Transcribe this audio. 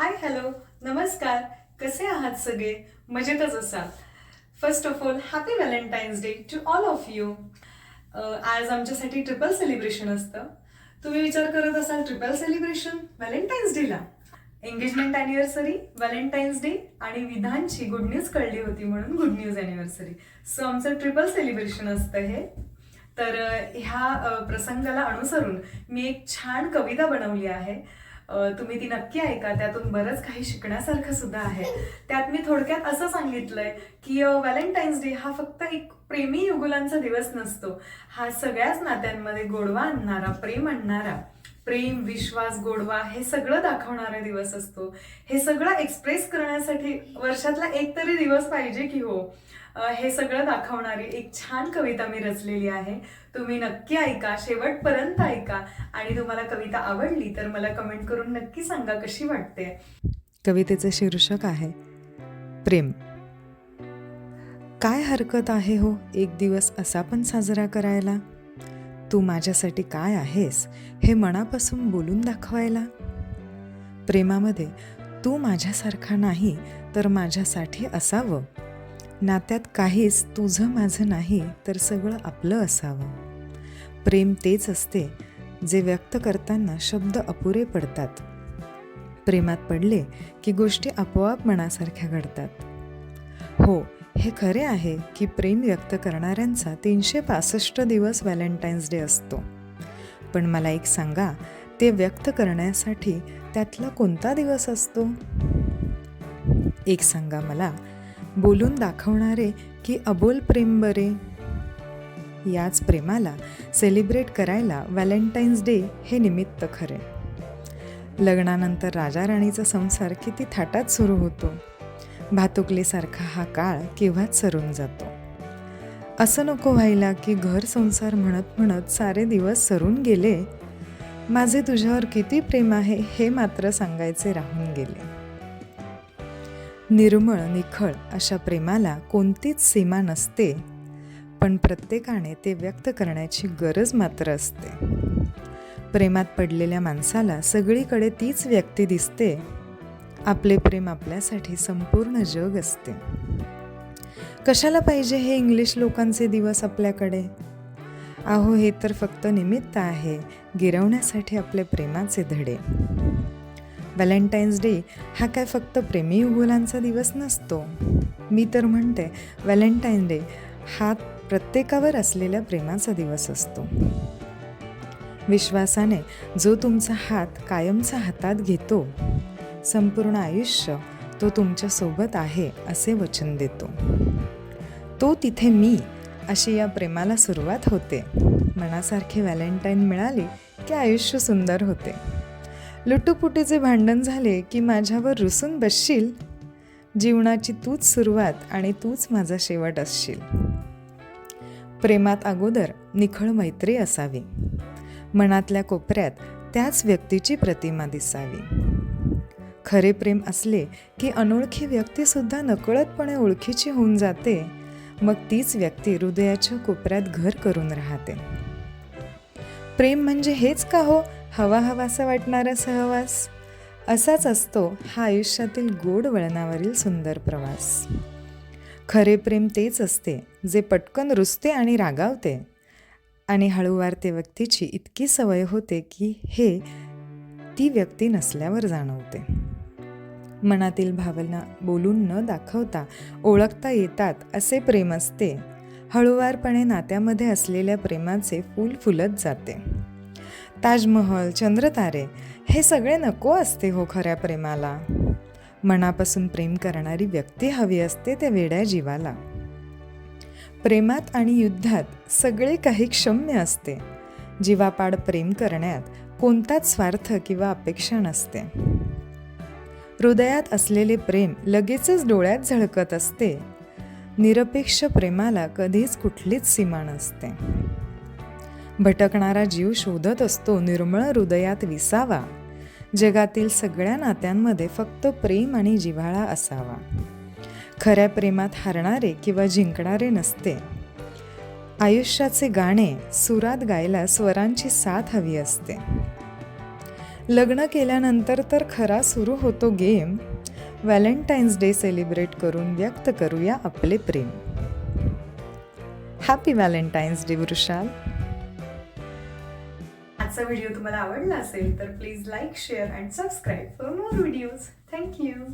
Hi hello नमस्कार. कसे आहात सगळे? मजेतच असाल. First of all happy Valentine's day to all of you आज आमच्यासाठी ट्रिपल सेलिब्रेशन असतं. तुम्ही विचार करत असाल ट्रिपल सेलिब्रेशन व्हॅलेंटाईन्स डेला एंगेजमेंट अॅनिव्हर्सरी व्हॅलेंटाईन्स डे आणि विधानची गुड न्यूज कळली होती म्हणून गुड न्यूज अॅनिव्हर्सरी सो आमचं ट्रिपल सेलिब्रेशन असतं हे. तर ह्या प्रसंगाला अनुसरून मी एक छान कविता बनवली आहे. तुम्ही ती नक्की ऐका. त्यातून बरंच काही शिकण्यासारखं सुद्धा आहे. त्यात मी थोडक्यात असं सांगितलंय की व्हॅलेंटाईन्स डे हा फक्त एक प्रेमी युगुलांचा दिवस नसतो. हा सगळ्याच नात्यांमध्ये गोडवा आणणारा प्रेम आणणारा. प्रेम विश्वास गोडवा हे सगळं दाखवणारा दिवस असतो. हे सगळं एक्सप्रेस करण्यासाठी वर्षातला एक तरी दिवस पाहिजे की हो. हे सगळं दाखवणारी एक छान कविता मी रचलेली आहे. तुम्ही नक्की ऐका शेवटपर्यंत ऐका. आणि तुम्हाला कविता आवडली तर मला कमेंट करून नक्की सांगा कशी वाटते. कवितेचे शीर्षक आहे प्रेम. काय हरकत आहे हो एक दिवस असा पण साजरा करायला? तू माझ्यासाठी काय आहेस हे मनापासून बोलून दाखवायला? प्रेमामध्ये तू माझ्यासारखा नाही तर माझ्यासाठी असावं. नात्यात काहीच तुझं माझं नाही तर सगळं आपलं असावं. प्रेम तेच असते जे व्यक्त करताना शब्द अपुरे पडतात. प्रेमात पडले की गोष्टी आपोआप मनासारख्या घडतात. हो हे खरे आहे की प्रेम व्यक्त करणाऱ्यांचा तीनशे पासष्ट दिवस व्हॅलेंटाईन्स डे असतो. पण मला एक सांगा ते व्यक्त करण्यासाठी त्यातला कोणता दिवस असतो? एक सांगा मला बोलून दाखवणारे की अबोल प्रेम बरे? याच प्रेमाला सेलिब्रेट करायला व्हॅलेंटाईन्स डे हे निमित्त खरे. लग्नानंतर राजा राणीचा संसार किती थाटात सुरू होतो. भातुकलीसारखा हा काळ केव्हाच सरून जातो. असं नको व्हायला की घर संसार म्हणत म्हणत सारे दिवस सरून गेले. माझे तुझ्यावर किती प्रेम आहे हे मात्र सांगायचे राहून गेले. निर्मळ निखळ अशा प्रेमाला कोणतीच सीमा नसते पण प्रत्येकाने ते व्यक्त करण्याची गरज मात्र असते. प्रेमात पडलेल्या माणसाला सगळीकडे तीच व्यक्ती दिसते आपले प्रेम आपल्यासाठी संपूर्ण जग असते. कशाला पाहिजे हे इंग्लिश लोकांचे दिवस आपल्याकडे? अहो हे तर फक्त निमित्त आहे गिरवण्यासाठी आपले प्रेमाचे धडे. व्हॅलेंटाईन्स डे हा काय फक्त प्रेमी युगुलांचा दिवस नसतो. मी तर म्हणते व्हॅलेंटाईन डे हा प्रत्येकावर असलेल्या प्रेमाचा दिवस असतो. विश्वासाने जो तुमचा हात कायमचा हातात घेतो संपूर्ण आयुष्य तो तुमच्यासोबत आहे असे वचन देतो. तो तिथे मी अशी या प्रेमाला सुरुवात होते. मनासारखे व्हॅलेंटाईन मिळाली की आयुष्य सुंदर होते. लुटूपुटीचे भांडण झाले की माझ्यावर रुसून बसशील? जीवनाची तूच सुरुवात आणि तूच माझा शेवट असशील. प्रेमात अगोदर निखळ मैत्री असावी. मनातल्या कोपऱ्यात त्याच व्यक्तीची प्रतिमा दिसावी. खरे प्रेम असले की अनोळखी व्यक्तीसुद्धा नकळतपणे ओळखीची होऊन जाते. मग तीच व्यक्ती हृदयाच्या कोपऱ्यात घर करून राहते. प्रेम म्हणजे हेच का हो? हवा हवासा वाटणारा सहवास? असाच असतो हा आयुष्यातील गोड वळणावरील सुंदर प्रवास. खरे प्रेम तेच असते जे पटकन रुसते आणि रागावते. आणि हळूवार ते व्यक्तीची इतकी सवय होते की हे ती व्यक्ती नसल्यावर जाणवते. मनातील भावना बोलून न दाखवता ओळखता येतात असे प्रेम असते. हळूवारपणे नात्यामध्ये असलेल्या प्रेमाचे फूल फुलत जाते. ताजमहल चंद्रतारे हे सगळे नको असते हो खऱ्या प्रेमाला. मनापासून प्रेम करणारी व्यक्ती हवी असते त्या वेड्या जीवाला. प्रेमात आणि युद्धात सगळे काही क्षम्य असते. जीवापाड प्रेम करण्यात कोणताच स्वार्थ किंवा अपेक्षा नसते. हृदयात असलेले प्रेम लगेचच डोळ्यात झळकत असते. निरपेक्ष प्रेमाला कधीच कुठलीच सीमा नसते. भटकणारा जीव शोधत असतो निर्मळ हृदयात विसावा. जगातील सगळ्या नात्यांमध्ये फक्त प्रेम आणि जिव्हाळा असावा. खऱ्या प्रेमात हारणारे किंवा जिंकणारे नसते. आयुष्याचे गाणे सुरात गायला स्वरांची साथ हवी असते. लग्न केल्यानंतर तर खरा सुरू होतो गेम. व्हॅलेंटाईन्स डे सेलिब्रेट करून व्यक्त करूया आपले प्रेम. Happy Valentine's day Vrushal. आजचा व्हिडिओ तुम्हाला आवडला असेल तर please like share and subscribe for more videos. Thank you